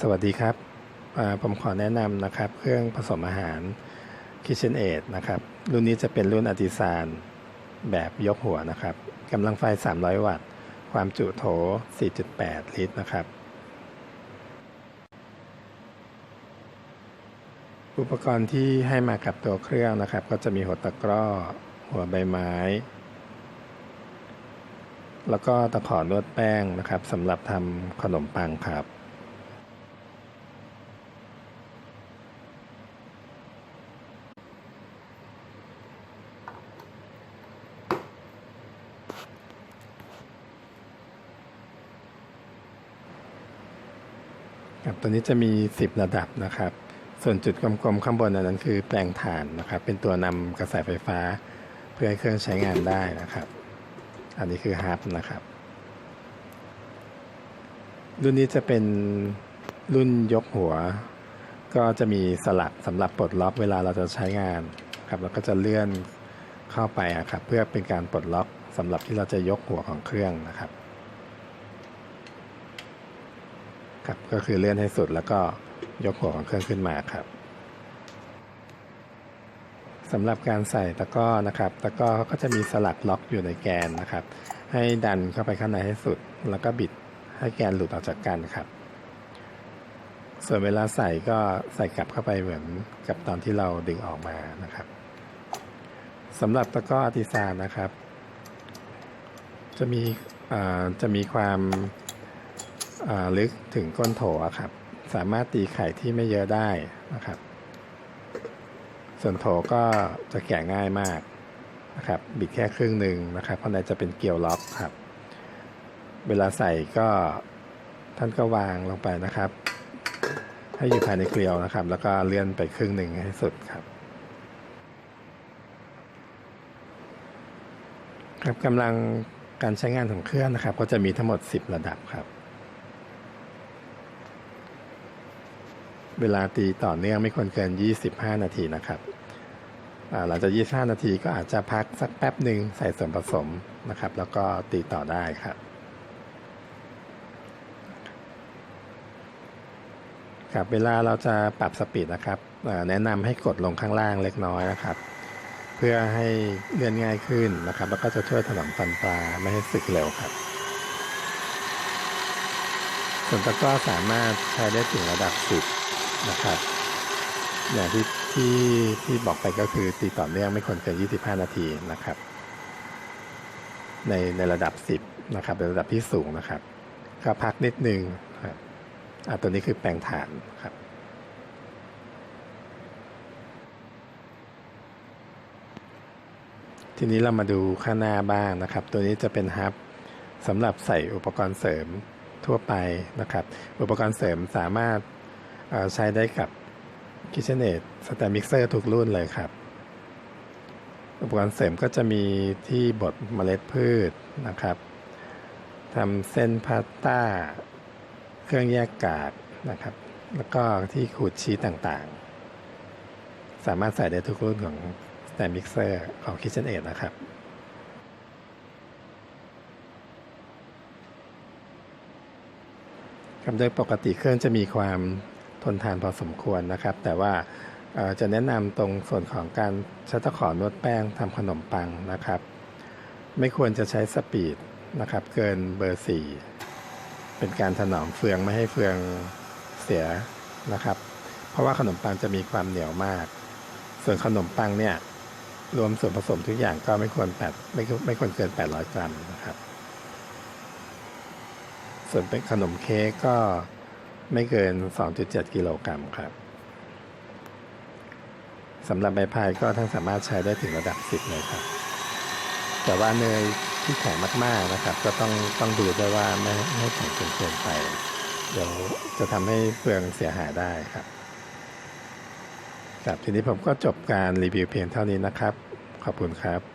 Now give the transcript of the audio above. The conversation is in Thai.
สวัสดีครับ ผมขอแนะนำนะครับ เครื่องผสมอาหาร KitchenAid นะครับ รุ่นนี้จะเป็นรุ่นอ r ติซานแบบยกหัวนะครับกำลังไฟ 300 วัตต์ ความจุโถ 4.8 ลิตรนะครับ อุปกรณ์ที่ให้มากับตัวเครื่องนะครับ ก็จะมีหัวตะกร้อ หัวใบไม้ แล้วก็ตะขอนวดแป้งนะครับสำหรับทำขนมปังครับ ครับตัวนี้จะมี 10 ระดับนะครับ ส่วนจุดกลมๆข้างบนนั้นคือแปลงถ่านนะครับ เป็นตัวนำกระแสไฟฟ้า เพื่อให้เครื่องใช้งานได้นะครับ อันนี้คือฮับนะครับ รุ่นนี้จะเป็นรุ่นยกหัว ก็จะมีสลักสำหรับปลดล็อกเวลาเราจะใช้งานครับแล้วก็จะเลื่อนเข้าไปอะครับ เพื่อเป็นการปลดล็อกสำหรับที่เราจะยกหัวของเครื่องนะครับ ครับก็คือเลื่อนให้สุดแล้วก็ยกหัวของเครื่องขึ้นมาครับสำหรับการใส่ตะก้อนะครับ ตะก้อก็จะมีสลักล็อกอยู่ในแกนนะครับ ให้ดันเข้าไปข้างในให้สุด แล้วก็บิดให้แกนหลุดออกจากกันครับ ส่วนเวลาใส่ก็ใส่กลับเข้าไปเหมือนกับตอนที่เราดึงออกมานะครับสำหรับตะก้ออาร์ติซานนะครับ จะมีจะมีความ ลึกถึงก้นโถครับ สามารถตีไข่ที่ไม่เยอะได้นะครับ ส่วนโถก็จะแกะง่ายมากนะครับ บิดแค่ครึ่งหนึ่งนะครับข้างในจะเป็นเกลียวล็อกครับ เวลาใส่ก็ท่านก็วางลงไปนะครับ ให้อยู่ภายในเกลียวนะครับ แล้วก็เลื่อนไปครึ่งหนึ่งให้สุดครับครับกำลังการใช้งานของเครื่องนะครับ ก็จะมีทั้งหมด 10 ระดับครับ เวลาตีต่อเนื่องไม่ควรเกิน 25 นาทีนะครับหลังจาก 25 นาทีก็อาจจะพักสักแป๊บหนึ่งใส่ส่วนผสมนะครับ แล้วก็ตีต่อได้ครับครับเวลาเราจะปรับสปีดนะครับแนะนำให้กดลงข้างล่างเล็กน้อยนะครับ เพื่อให้เลื่อนง่ายขึ้นนะครับ แล้วก็จะช่วยถนอมฟันปลาไม่ให้สึกเร็วครับส่วนตะกร้อสามารถใช้ได้ถึงระดับ 10 นะครับ อย่างที่ที่ที่บอกไปก็คือตีต่อเนื่องไม่ควรเกิน 25 นาทีนะครับ ในในระดับ 10 นะครับในระดับที่สูงนะครับ ก็พักนิดนึงครับอะตัวนี้คือแปลงฐานครับทีนี้เรามาดูข้างหน้าบ้างนะครับ ตัวนี้จะเป็นฮับสำหรับใส่อุปกรณ์เสริมทั่วไปนะครับ อุปกรณ์เสริมสามารถ ใช้ได้กับ KitchenAid สแตนมิกเซอร์ทุกรุ่นเลยครับ อุปกรณ์เสริมก็จะมีที่บดเมล็ดพืชนะครับทำเส้นพาสต้า เครื่องแยกกากนะครับ แล้วก็ที่ขูดชีสต่างๆ สามารถใส่ได้ทุกรุ่นของ Stand Mixer ของ KitchenAid นะครับครับโดยปกติเครื่องจะมีความ ทนทานพอสมควรนะครับ แต่ว่าจะแนะนำตรงส่วนของการใช้ตะขอนวดแป้งทำขนมปังนะครับ ไม่ควรจะใช้สปีดนะครับ เกินเบอร์4เป็นการถนอมเฟืองไม่ให้เฟืองเสียนะครับ เพราะว่าขนมปังจะมีความเหนียวมาก ส่วนขนมปังเนี่ยรวมส่วนผสมทุกอย่างก็ไม่ควรแปดไม่ไม่ควรเกิน 800 กรัมนะครับ ส่วนเป็นขนมเค้กก็ ไม่เกิน 2.7 กิโลกรัมครับสำหรับใบพายก็ท่านสามารถใช้ได้ถึงระดับ 10 เลยครับ แต่ว่าเนยที่แข็งมากๆนะครับ ก็ต้องต้องดูด้วยว่าไม่ไม่แข็งจนเกินไป เดี๋ยวจะทำให้เฟืองเสียหายได้ครับครับทีนี้ผมก็จบการรีวิวเพียงเท่านี้นะครับ ขอบคุณครับ